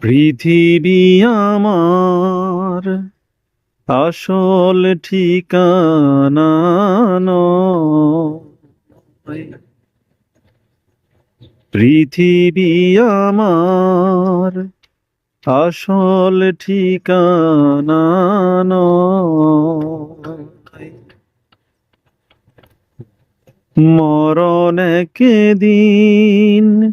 পৃথিবী আমার আসল ঠিকানা। পৃথিবী আমার আসল ঠিকানা। মরণ একদিন